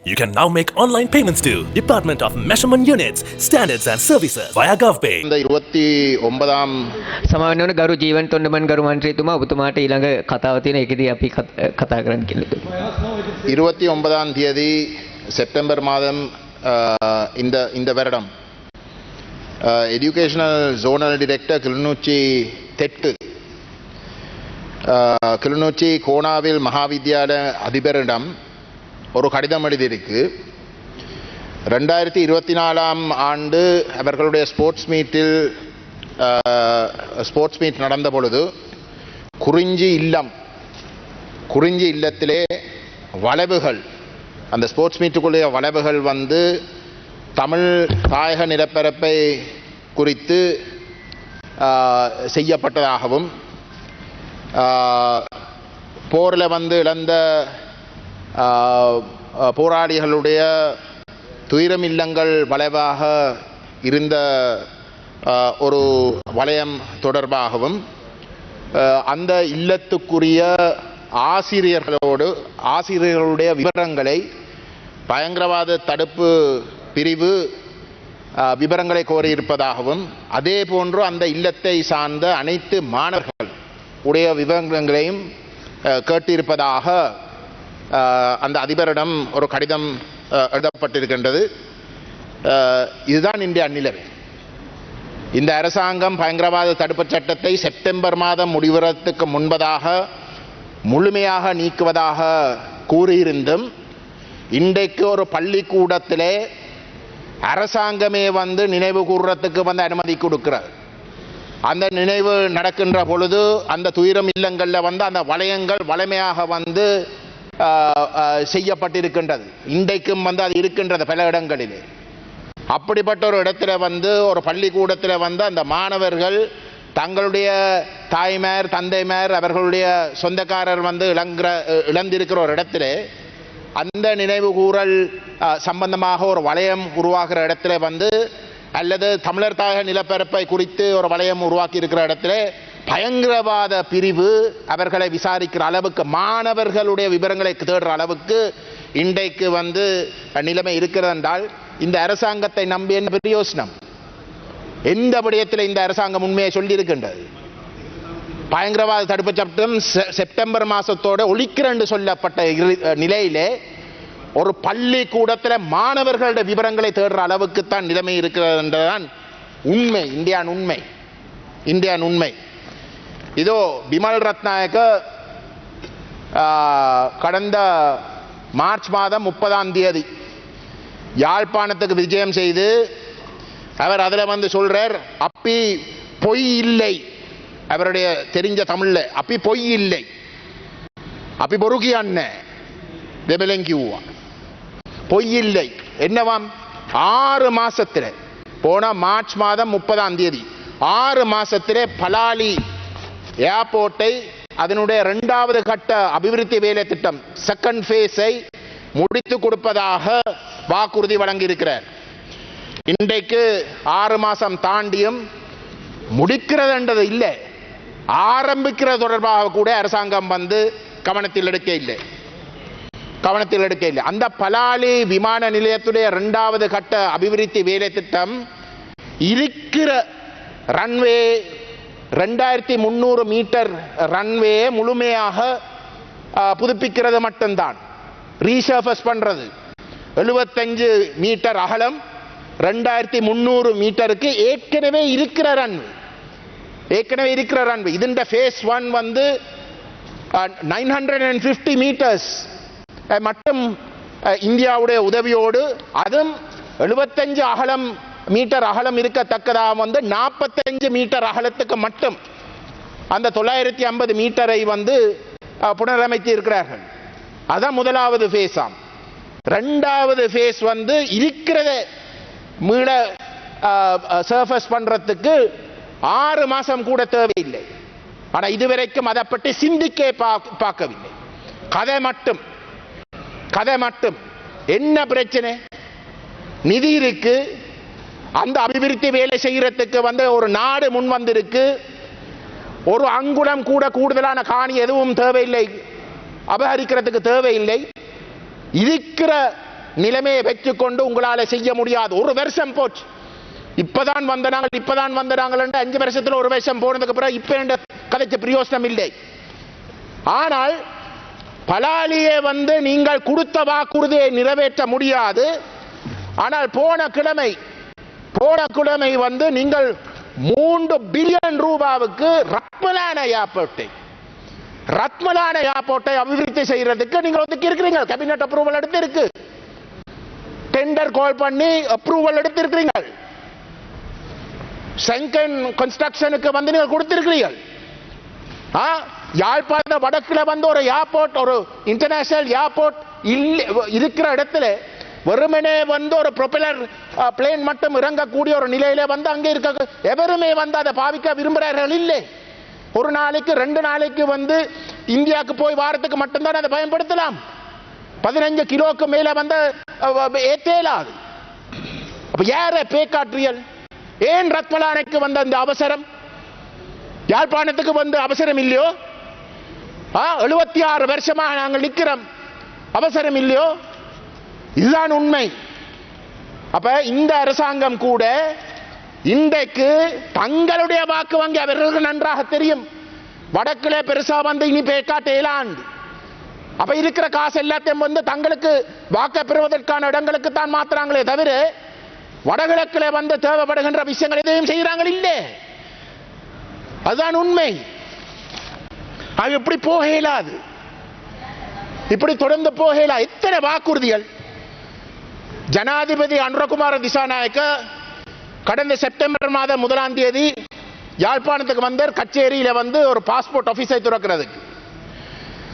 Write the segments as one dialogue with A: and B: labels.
A: You can now make online payments to Department of Measurement Units, Standards and Services via GovPay.
B: இந்த இருபத்தி ஒன்பதாம்
C: සමාවෙන් වන ගරු ජීවන් තොන්ඩමන් ගරු මන්ත්‍රීතුමා ඔබතුමාට ඊළඟ කතාව තියෙන එකදී අපි කත- කතා කරන්න කියලා.
B: இருபத்தி ஒன்பதாம் தேதி செப்டம்பர் மாதம் அஹ், இந்த இந்த வருடம் எஜுகேஷனல் ஜோனல் டிரெக்டர் கிளிநொச்சி தெற்கு அஹ், கிளிநொச்சி கோணாவில் மகாவித்யாலய அதிபரிடம் ஒரு கடிதம் எழுதியிருக்கு. ரெண்டாயிரத்தி இருபத்தி நாலாம் ஆண்டு அவர்களுடைய ஸ்போர்ட்ஸ் மீட்டில் ஸ்போர்ட்ஸ் மீட் நடந்த பொழுது குறிஞ்சி இல்லம் குறிஞ்சி இல்லத்திலே வளைவுகள் அந்த ஸ்போர்ட்ஸ் மீட்டுக்குள்ளே வளைவுகள் வந்து தமிழ் தாயக நிலப்பரப்பை குறித்து செய்யப்பட்டதாகவும் போரில் வந்து இழந்த போராளிகளுடைய துயரமில்லங்கள் வளைவாக இருந்த ஒரு வளையம் தொடர்பாகவும் அந்த இல்லத்துக்குரிய ஆசிரியர்களோடு ஆசிரியர்களுடைய விவரங்களை பயங்கரவாத தடுப்பு பிரிவு விவரங்களை கோரியிருப்பதாகவும் அதே போன்று அந்த இல்லத்தை சார்ந்த அனைத்து மாணவர்கள் உடைய விவரங்களையும் கேட்டிருப்பதாக அந்த அதிபரிடம் ஒரு கடிதம் எழுதப்பட்டிருக்கின்றது. இதுதான் இன்றைய அந்நிலவை இந்த அரசாங்கம் பயங்கரவாத தடுப்புச் சட்டத்தை செப்டம்பர் மாதம் முடிவதற்கு முன்பதாக முழுமையாக நீக்குவதாக கூறியிருந்தும் இன்றைக்கு ஒரு பள்ளிக்கூடத்திலே அரசாங்கமே வந்து நினைவு கூறுறதுக்கு வந்து அனுமதி கொடுக்கிறது. அந்த நினைவு நடக்கின்ற பொழுது அந்த துயரம் இல்லங்களில் வந்து அந்த வளையங்கள் வளமையாக வந்து செய்யப்பட்டிருக்கின்றது. இன்றைக்கும் வந்து அது இருக்கின்றது பல இடங்களிலே. அப்படிப்பட்ட ஒரு இடத்துல வந்து ஒரு பள்ளிக்கூடத்தில் வந்து அந்த மாணவர்கள் தங்களுடைய தாய்மார் தந்தைமார் அவர்களுடைய சொந்தக்காரர் வந்து இழங்குற இழந்திருக்கிற ஒரு இடத்துல அந்த நினைவு கூறல் சம்பந்தமாக ஒரு வளையம் உருவாகிற இடத்துல வந்து அல்லது தமிழர் தாயக நிலப்பரப்பை குறித்து ஒரு வளையம் உருவாக்கி இருக்கிற இடத்துல பயங்கரவாத பிரிவு அவர்களை விசாரிக்கிற அளவுக்கு மாணவர்களுடைய விவரங்களை தேடுற அளவுக்கு இன்றைக்கு வந்து நிலைமை இருக்கிறது என்றால் இந்த அரசாங்கத்தை நம்பி என்ன பிரயோசனம் எந்த விடயத்தில் இந்த அரசாங்கம் உண்மையை சொல்லியிருக்கின்றது? பயங்கரவாத தடுப்பு சட்டம் செ- செப்டம்பர் மாதத்தோடு ஒழிக்கிறண்டு சொல்லப்பட்ட இரு- நிலையிலே ஒரு பள்ளிக்கூடத்தில் மாணவர்களுடைய விவரங்களை தேடுற அளவுக்கு தான் நிலைமை இருக்கிறது என்றுதான் உண்மை இந்தியான் உண்மை. இந்தியான் உண்மை. இதோ பிமல் ரத்நாயக்க கடந்த மார்ச் மாதம் முப்பதாம் தேதி யாழ்ப்பாணத்துக்கு விஜயம் செய்து அவர் அதில் வந்து சொல்றார் அப்பி பொய் இல்லை. அவருடைய தெரிஞ்ச தமிழ்ல அப்பி பொய் இல்லை. அப்பி பொறுக்கி அண்ணன் தெபலங்கியூவா பொய் இல்லை. என்னவாம்? ஆறு மாசத்தில். போன மார்ச் மாதம் முப்பதாம் தேதி. ஆறு மாசத்திலே பலாலி ஏர்போர்ட்டை அதனுடைய இரண்டாவது கட்ட அபிவிருத்தி வேலை திட்டம் செகண்ட் ஃபேஸை முடித்து கொடுப்பதாக வாக்குறுதி வழங்கியிருக்கிறார். இன்றைக்கு ஆறு மாதம் தாண்டியும் முடிக்கிறதுன்றது இல்லை. ஆரம்பிக்கிறது தொடர்பாக கூட அரசாங்கம் வந்து கவனத்தில் எடுக்க இல்லை. கவனத்தில் எடுக்க இல்லை. அந்த பலாலி விமான நிலையத்துடைய இரண்டாவது கட்ட அபிவிருத்தி வேலை திட்டம் இருக்கிற ரன்வே ரெண்டாயிரத்தி முந்நூறு மீட்டர் ரன்வே முழுமையாக புதுப்பிக்கிறது மட்டும்தான். ரீசர்ஃபஸ் பண்ணுறது எழுபத்தஞ்சு மீட்டர் அகலம் ரெண்டாயிரத்தி முந்நூறு மீட்டருக்கு ஏற்கனவே இருக்கிற ரன்வே ஏற்கனவே இருக்கிற ரன்வே இதுண்ட ஃபேஸ் ஒன் வந்து nine hundred and fifty metres. மட்டும் இந்தியாவுடைய உதவியோடு அதுவும் எழுபத்தஞ்சு அகலம் மீட்டர் அகலம் இருக்கத்தக்கதாக வந்து நாற்பத்தஞ்சு மீட்டர் அகலத்துக்கு மட்டும் அந்த தொள்ளாயிரத்தி ஐம்பது மீட்டரை வந்து புனரமைத்து இருக்கிறார்கள் அதான் முதலாவது ஃபேஸாம் ரெண்டாவது ஃபேஸ் வந்து இருக்கிறத மீள சர்ஃபஸ் பண்ணுறதுக்கு ஆறு மாதம் கூட தேவையில்லை. ஆனால் இதுவரைக்கும் அதை பற்றி சிந்திக்கே பா- பார்க்கவில்லை. கதை மட்டும். கதை மட்டும். என்ன பிரச்சனை? நிதி இருக்கு. அந்த அபிவிருத்தி வேலை செய்யறதுக்கு வந்து ஒரு நாடு முன் வந்திருக்கு. ஒரு அங்குலம் கூட கூடுதலான காணி எதுவும் தேவையில்லை. அபகரிக்கிறதுக்கு தேவையில்லை. இருக்கிற நிலைமையை வச்சுக்கொண்டு உங்களால செய்ய முடியாது. ஒரு வருஷம் போச்சு. இப்பதான் வந்த நாங்கள் இப்பதான் வந்த நாங்கள் அஞ்சு வருஷத்துல ஒரு வருஷம் போனதுக்கு பிறகு இப்ப என்ற கதைக்கு பிரயோசனம் இல்லை. ஆனால் பலாலியே வந்து நீங்கள் கொடுத்த வாக்குறுதியை நிறைவேற்ற முடியாது. ஆனால் போன கிழமை கோடக்குடமை வந்து நீங்கள் மூன்று பில்லியன் ரூபாவுக்கு ரத்மலான ஏர்போர்ட்டை ரத்மலான ஏர்போர்ட்டை அபிவிருத்தி செய்யறதுக்கு நீங்கள் ஒதுக்கி இருக்கிறீங்க கேபினட் அப்ரூவல் எடுத்து இருக்கு டெண்டர் கால் பண்ணி அப்ரூவல் எடுத்து இருக்கிறீங்க செங்கன் கன்ஸ்ட்ரக்ஷனுக்கு வந்து நீங்கள் கொடுத்திருக்கிறீர்கள். ஆ, யாழ்ப்பாண வடக்கில் வந்து ஒரு ஏர்போர்ட் ஒரு இன்டர்நேஷனல் ஏர்போர்ட் இல்லை இருக்கிற இடத்துல வெறுமனே வந்து ஒரு ப்ரொபெலர் பிளேன் மட்டும் இறங்கக்கூடிய ஒரு நிலையிலே வந்து அங்கே இருக்க எவருமே வந்து அதை பாவிக்க விரும்புகிறார்கள்? இல்லை. ஒரு நாளைக்கு ரெண்டு நாளைக்கு வந்து இந்தியாவுக்கு போய் வாரத்துக்கு மட்டும்தான் அதை பயன்படுத்தலாம். பதினஞ்சு கிலோக்கு மேலே வந்து ஏத்தேலாது அப்போ யார பேக்காற்றியல்? ஏன் ரத்மலானைக்கு வந்த அந்த அவசரம்? யாழ்ப்பாணத்துக்கு வந்து அவசரம் இல்லையோ? எழுபத்தி ஆறு வருஷமாக நாங்கள் நிற்கிறோம். அவசரம் இல்லையோ? இதுதான் உண்மை. அப்ப இந்த அரசாங்கம் கூட இன்றைக்கு தங்களுடைய வாக்கு வங்கி அவர்களுக்கு நன்றாக தெரியும்? வடக்கிலே பெருசா வந்து இனி பேக்காட்டேலாண்டு அப்ப இருக்கிற காசு எல்லாத்தையும் வந்து தங்களுக்கு வாக்க பெறுவதற்கான இடங்களுக்கு தான் மாத்துறாங்களே தவிர வடகிழக்கில் வந்து தேவைப்படுகின்ற விஷயங்கள் எதையும் செய்கிறாங்க இல்லை. அதுதான் உண்மை. அது இப்படி போக இயலாது இப்படி தொடர்ந்து போக இயலா எத்தனை வாக்குறுதிகள்? ஜனாதிபதி அனுரகுமார திசாநாயக்க கடந்த செப்டம்பர் மாதம் முதலாம் தேதி யாழ்ப்பாணத்துக்கு வந்தார் கச்சேரியில வந்து ஒரு பாஸ்போர்ட் ஆஃபீஸை திறக்கிறதுக்கு.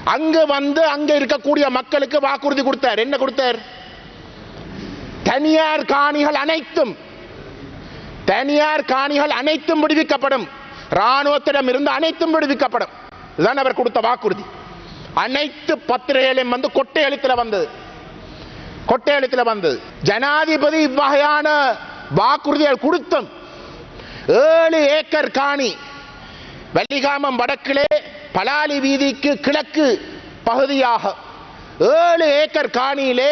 B: அங்கு வந்து அங்க இருக்கக்கூடிய மக்களுக்கு வாக்குறுதி கொடுத்தார். என்ன கொடுத்தார்? தனியார் காணிகள் அனைத்தும் தனியார் காணிகள் அனைத்தும் விடுவிக்கப்படும். ராணுவத்திடம் இருந்து அனைத்தும் விடுவிக்கப்படும். இதுதான் அவர் கொடுத்த வாக்குறுதி. அனைத்து பத்திரிகைகளையும் வந்து கொட்டை எழுத்துல வந்தது. கொட்டை வந்தது. ஜனாதிபதி இவ்வகையான வாக்குறுதிகள் கொடுத்தும் ஏழு ஏக்கர் காணி வள்ளிகாமம் வடக்கிலே பலாலி வீதிக்கு கிழக்கு பகுதியாக ஏழு ஏக்கர் காணியிலே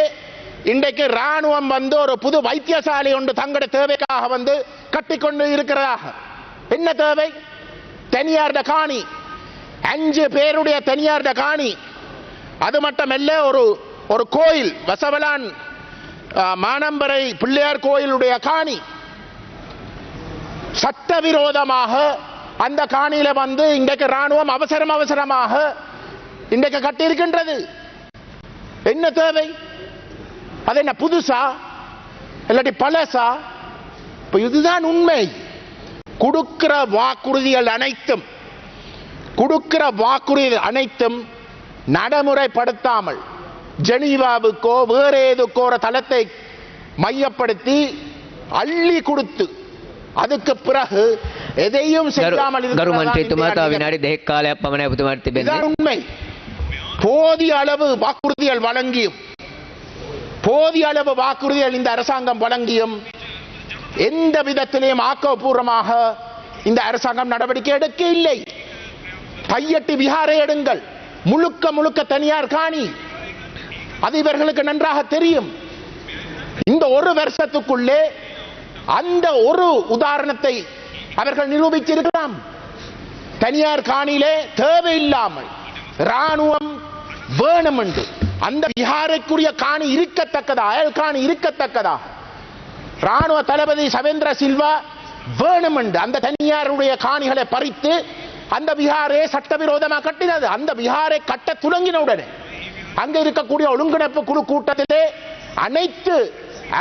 B: இன்றைக்கு ராணுவம் வந்து ஒரு புது வைத்தியசாலை ஒன்று தங்களோட தேவைக்காக வந்து கட்டிக்கொண்டு இருக்கிறதாக. என்ன தேவை? தனியார்ட காணி. அஞ்சு பேருடைய தனியார்ட காணி. அது மட்டுமல்ல ஒரு ஒரு கோயில் வசவலான் மானம்பரை பிள்ளையார் கோயிலுடைய காணி. சட்டவிரோதமாக அந்த காணியில வந்து இன்றைக்கு ராணுவம் அவசரம் அவசரமாக இன்றைக்கு கட்டியிருக்கின்றது. என்ன தேவை? அது என்ன புதுசா? இல்லாட்டி பழசா? இப்போ இதுதான் உண்மை. கொடுக்கிற வாக்குறுதிகள் அனைத்தும் கொடுக்கிற வாக்குறுதிகள் அனைத்தும் நடைமுறைப்படுத்தாமல் ஜெனீவாவுக்கோ வேற ஏதுக்கோ ஒரு தளத்தை மையப்படுத்தி அள்ளி கொடுத்து அதுக்கு பிறகு எதையும் செய்யாமல் உண்மை. போதிய அளவு வாக்குறுதிகள் வழங்கியும் போதிய அளவு வாக்குறுதிகள் இந்த அரசாங்கம் வழங்கியும் எந்த விதத்திலேயும் ஆக்கப்பூர்வமாக இந்த அரசாங்கம் நடவடிக்கை எடுக்க இல்லை கையட்டி விஹாரை எடுங்கள். முழுக்க முழுக்க தனியார் காணி. அது இவர்களுக்கு நன்றாக தெரியும். இந்த ஒரு வருஷத்துக்குள்ளே அந்த ஒரு உதாரணத்தை அவர்கள் நிரூபித்திருக்கலாம். தனியார் காணியிலே தேவையில்லாமல் ராணுவம் வேணும் என்று. அந்த விஹாரைக்குரிய காணி இருக்கத்தக்கதா? அயல் காணி இருக்கத்தக்கதா? ராணுவ தளபதி சவேந்திர சில்வா வேணும் என்று. அந்த தனியாருடைய காணிகளை பறித்து அந்த விஹாரே சட்டவிரோதமாக கட்டினது. அந்த விஹாரை கட்ட துவங்கின உடனே. அங்க இருக்கக்கூடிய ஒழுங்கிணைப்பு குழு கூட்டத்திலே அனைத்து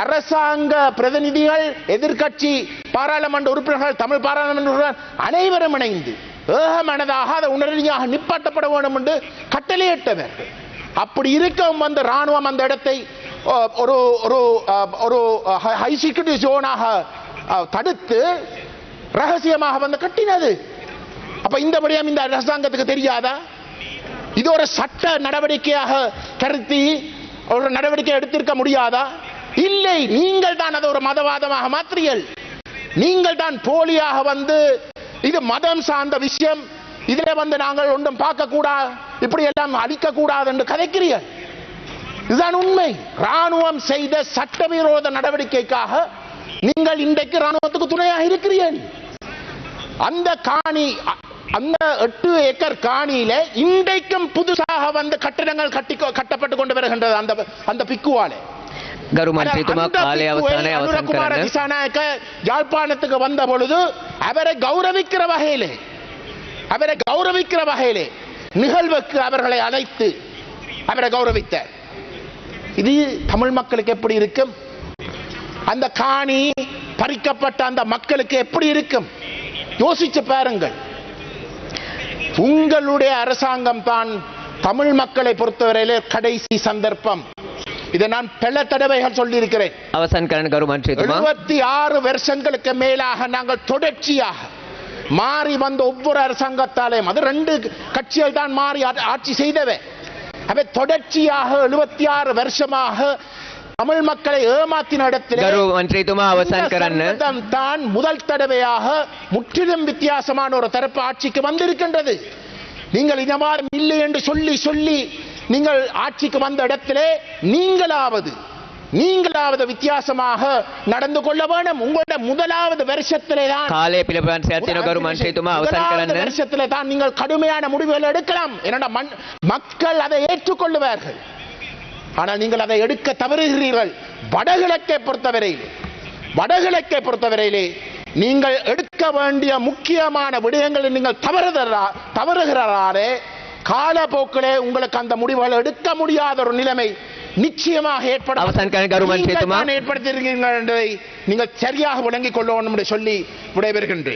B: அரசாங்க பிரதிநிதிகள் எதிர்க்கட்சி பாராளுமன்ற உறுப்பினர்கள் தமிழ் பாராளுமன்ற உறுப்பினர்கள் அனைவரும் இணைந்து ஏகமனதாக அதை உணர்ச்சியாக நிப்பாட்டப்பட வேண்டும் என்று கட்டளையிட்டவர் அப்படி இருக்கவும் வந்த ராணுவம் அந்த இடத்தை ஒரு ஒரு ஒரு ஹை செக்யூரிட்டி ஜோனாக தடுத்து ரகசியமாக வந்து கட்டினது. அப்ப இந்த விடயம் இந்த அரசாங்கத்துக்கு தெரியாதா? இது ஒரு சட்ட நடவடிக்கையாக கருத்தி ஒரு நடவடிக்கை எடுத்திருக்க முடியாதா? இல்லை நீங்கள் தான் அதை ஒரு மதவாதமாக மாற்றியல். நீங்கள் தான் போலியாக வந்து இது மதம் சார்ந்த விஷயம். இதில் வந்து நாங்கள் ஒன்றும் பார்க்க கூடாது இப்படி எல்லாம் அழிக்க கூடாது என்று கதைக்கிறீர்கள். இதுதான் உண்மை. ராணுவம் செய்த சட்டவிரோத நடவடிக்கைக்காக நீங்கள் இன்றைக்கு ராணுவத்துக்கு துணையாக இருக்கிறீர்கள். அந்த காணி அந்த எட்டு ஏக்கர் காணியில இன்றைக்கும் புதுசாக வந்த கட்டிடங்கள் கட்டி கட்டப்பட்டு கொண்டு வருகின்றது அந்த அந்த பிக்குவாலே. யாழ்ப்பாணத்துக்கு வந்த பொழுது அவரை கௌரவிக்கிற வகையிலே அவரை கௌரவிக்கிற வகையிலே நிகழ்வுக்கு அவர்களை அழைத்து அவரை கௌரவித்தார். இது தமிழ் மக்களுக்கு எப்படி இருக்கும்? அந்த காணி பறிக்கப்பட்ட அந்த மக்களுக்கு எப்படி இருக்கும்? யோசிச்சு பாருங்கள். உங்களுடைய அரசாங்கம் தான் தமிழ் மக்களை பொறுத்தவரையிலே கடைசி சந்தர்ப்பம். இதை நான் பல தடவைகள் சொல்லியிருக்கிறேன். எழுபத்தி ஆறு வருஷங்களுக்கு மேலாக நாங்கள் தொடர்ச்சியாக மாறி வந்த ஒவ்வொரு அரசாங்கத்தாலையும் அது ரெண்டு கட்சிகள் தான் மாறி ஆட்சி செய்தவை. அவை தொடர்ச்சியாக எழுபத்தி ஆறு வருஷமாக தமிழ் மக்களை ஏமாத்தின இடத்திலே
C: மந்திரித்துமா
B: தான் முதல் தடவையாக முற்றிலும் வித்தியாசமான ஒரு தரப்பு ஆட்சிக்கு வந்திருக்கின்றது. நீங்கள் இனமாறு இல்லை என்று சொல்லி சொல்லி நீங்கள் ஆட்சிக்கு வந்த இடத்திலே நீங்களாவது நீங்களாவது வித்தியாசமாக நடந்து கொள்ள வேண்டும். உங்களோட முதலாவது வருஷத்திலே தான்
C: காலே பிலபான் செய்துமா
B: அவசான்
C: கரன்
B: வருஷத்திலே தான் நீங்கள் கடுமையான முடிவுகள் எடுக்கலாம். ஏன்னா மக்கள் அதை ஏற்றுக்கொள்ளுவார்கள். ஆனால் நீங்கள் அதை எடுக்க தவறுகிறீர்கள். வடகிழக்கை பொறுத்தவரையிலே வடகிழக்கை பொறுத்தவரையிலே நீங்கள் எடுக்க வேண்டிய முக்கியமான விடயங்களை நீங்கள் தவறுதலா தவறுகிறாரே காலப்போக்கிலே உங்களுக்கு அந்த முடிவுகள் எடுக்க முடியாத ஒரு நிலைமை நிச்சயமாக ஏற்படுத்தியிருக்கிறீர்கள் என்பதை நீங்கள் சரியாக விளங்கிக் கொள்ள வேண்டும் என்று சொல்லி விடைபெறுகின்றேன்.